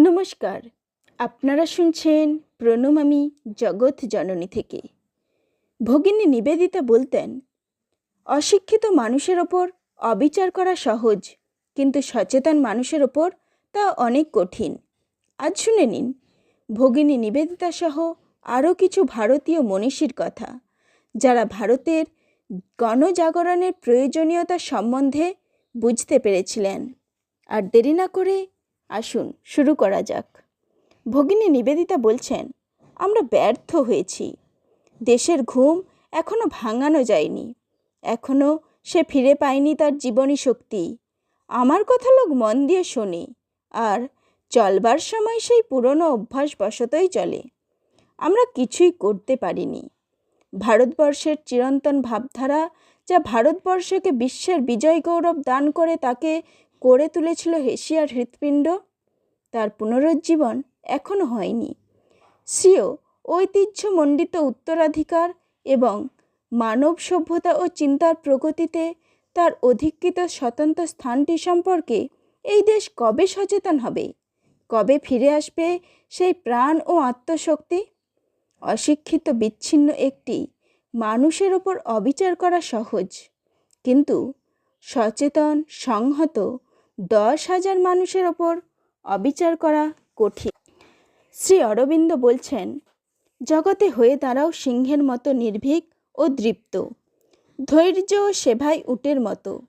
নমস্কার। আপনারা শুনছেন প্রণম আমি জগৎ জননী থেকে। ভগিনী নিবেদিতা বলতেন, অশিক্ষিত মানুষের ওপর অবিচার করা সহজ, কিন্তু সচেতন মানুষের ওপর তা অনেক কঠিন। আজ শুনে নিন, ভগিনী নিবেদিতা সহ আরও কিছু ভারতীয় মনীষীর কথা, যারা ভারতের গণজাগরণের প্রয়োজনীয়তা সম্বন্ধে বুঝতে পেরেছিলেন। আর দেরি না করে আসুন, শুরু করা যাক। ভগিনী নিবেদিতা বলছেন, আমরা ব্যর্থ হয়েছি। দেশের ঘুম এখনও ভাঙানো যায়নি। এখনও সে ফিরে পায়নি তার জীবনী শক্তি। আমার কথা লোক মন দিয়ে শোনে, আর চলবার সময় সেই পুরনো অভ্যাসবশতই চলে। আমরা কিছুই করতে পারিনি। ভারতবর্ষের চিরন্তন ভাবধারা যা ভারতবর্ষকে বিশ্বের বিজয় গৌরব দান করে তাকে করে তুলেছিল হেসিয়ার হৃৎপিণ্ড, তার পুনরুজ্জীবন এখনও হয়নি। স্বীয় ঐতিহ্যমণ্ডিত উত্তরাধিকার এবং মানব সভ্যতা ও চিন্তার প্রগতিতে তার অধিকৃত স্বতন্ত্র স্থানটি সম্পর্কে এই দেশ কবে সচেতন হবে? কবে ফিরে আসবে সেই প্রাণ ও আত্মশক্তি? অশিক্ষিত বিচ্ছিন্ন একটি মানুষের ওপর অবিচার করা সহজ। কিন্তু সচেতন, সংহত দশ হাজার মানুষের ওপর অবিচার করা কঠিন। শ্রী অরবিন্দ বলছেন, জগতে হয়ে দাঁড়াও সিংহের মতো নির্ভীক ও দৃপ্ত। ধৈর্য ও সেভাই উটের মতো।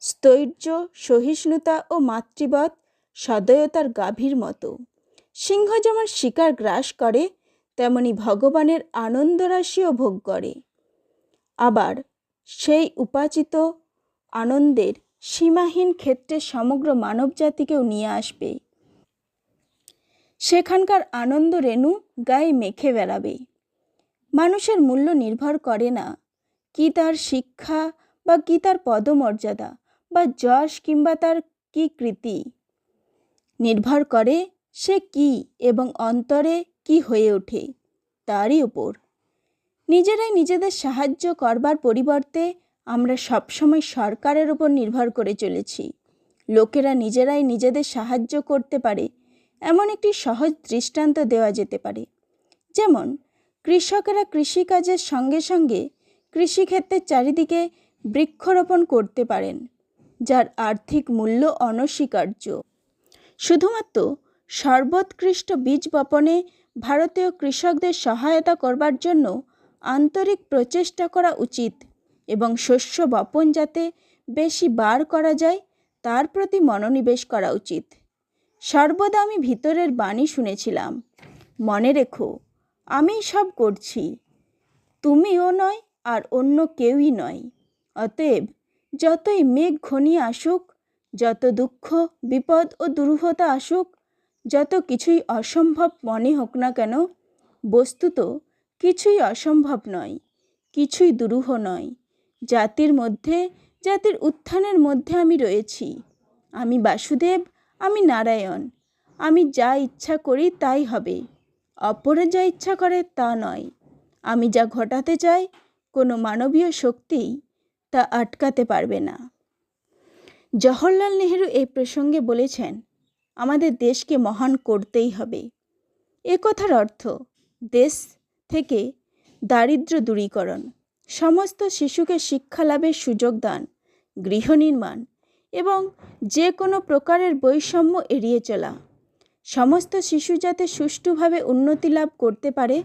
স্থৈর্য সহিষ্ণুতা ও মাতৃবৎ সদয়তার গাভীর মতো। সিংহ যেমন শিকার গ্রাস করে, তেমনি ভগবানের আনন্দরাশিও ভোগ করে। আবার সেই উপাচিত আনন্দের সীমাহীন ক্ষেত্রে সমগ্র মানবজাতিকেও নিয়ে আসবে। সেখানকার আনন্দ রেণু গায়ে মেখে বেড়াবে। মানুষের মূল্য নির্ভর করে না কি তার শিক্ষা বা কি তার পদমর্যাদা বা যশ কিংবা তার কি কৃতি। নির্ভর করে সে কি এবং অন্তরে কি হয়ে ওঠে, তারই উপর। নিজেরাই নিজেদের সাহায্য করবার পরিবর্তে আমরা সবসময় সরকারের উপর নির্ভর করে চলেছি। লোকেরা নিজেরাই নিজেদের সাহায্য করতে পারে, এমন একটি সহজ দৃষ্টান্ত দেওয়া যেতে পারে। যেমন, কৃষকেরা কৃষিকাজের সঙ্গে সঙ্গে কৃষিক্ষেত্রের চারিদিকে বৃক্ষরোপণ করতে পারেন, যার আর্থিক মূল্য অনস্বীকার্য। শুধুমাত্র সর্বোৎকৃষ্ট বীজ বপনে ভারতীয় কৃষকদের সহায়তা করবার জন্য আন্তরিক প্রচেষ্টা করা উচিত এবং শস্য বপন যাতে বেশি বার করা যায়, তার প্রতি মনোনিবেশ করা উচিত। সর্বদা আমি ভিতরের বাণী শুনেছিলাম। মনে রেখো, আমি সব করছি। তুমিও নয় আর অন্য কেউই নয়। অতএব, যতই মেঘ ঘনিয়ে আসুক, যত দুঃখ, বিপদ ও দুরূহতা আসুক, যত কিছুই অসম্ভব মনে হোক না কেন, বস্তুত কিছুই অসম্ভব নয়, কিছুই দুরূহ নয়। জাতির মধ্যে, জাতির উত্থানের মধ্যে আমি রয়েছি। আমি বাসুদেব, আমি নারায়ণ। আমি যা ইচ্ছা করি তাই হবে। অপরে যা ইচ্ছা করে তা নয়। আমি যা ঘটাতে চাই, কোনো মানবীয় শক্তি তা আটকাতে পারবে না। জওহরলাল নেহেরু এই প্রসঙ্গে বলেছেন, আমাদের দেশকে মহান করতেই হবে। এ কথার অর্থ, দেশ থেকে দারিদ্র দূরীকরণ। সমস্ত শিশুকে শিক্ষা লাভের সুযোগ দান, গৃহ নির্মাণ এবং যে কোনো প্রকারের বৈষম্য এড়িয়ে চলা। সমস্ত শিশু যাতে সুষ্ঠুভাবে উন্নতি লাভ করতে পারে,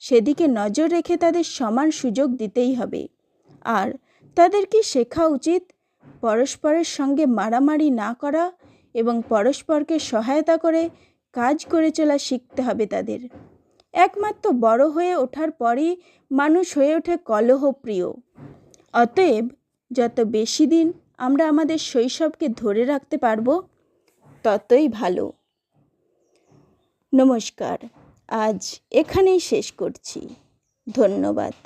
সেদিকে নজর রেখে তাদের সমান সুযোগ দিতেই হবে। আর তাদের কি শেখা উচিত? পরস্পরের সঙ্গে মারামারি না করা এবং পরস্পরকে সহায়তা করে কাজ করে চলা শিখতে হবে তাদের। একমাত্র বড় হয়ে ওঠার পরই মানুষ হয়ে ওঠে কলহপ্রিয়। অতএব যত বেশি দিন আমরা আমাদের শৈশবকে ধরে রাখতে পারব, ততই ভালো। নমস্কার, আজ এখানেই শেষ করছি। ধন্যবাদ।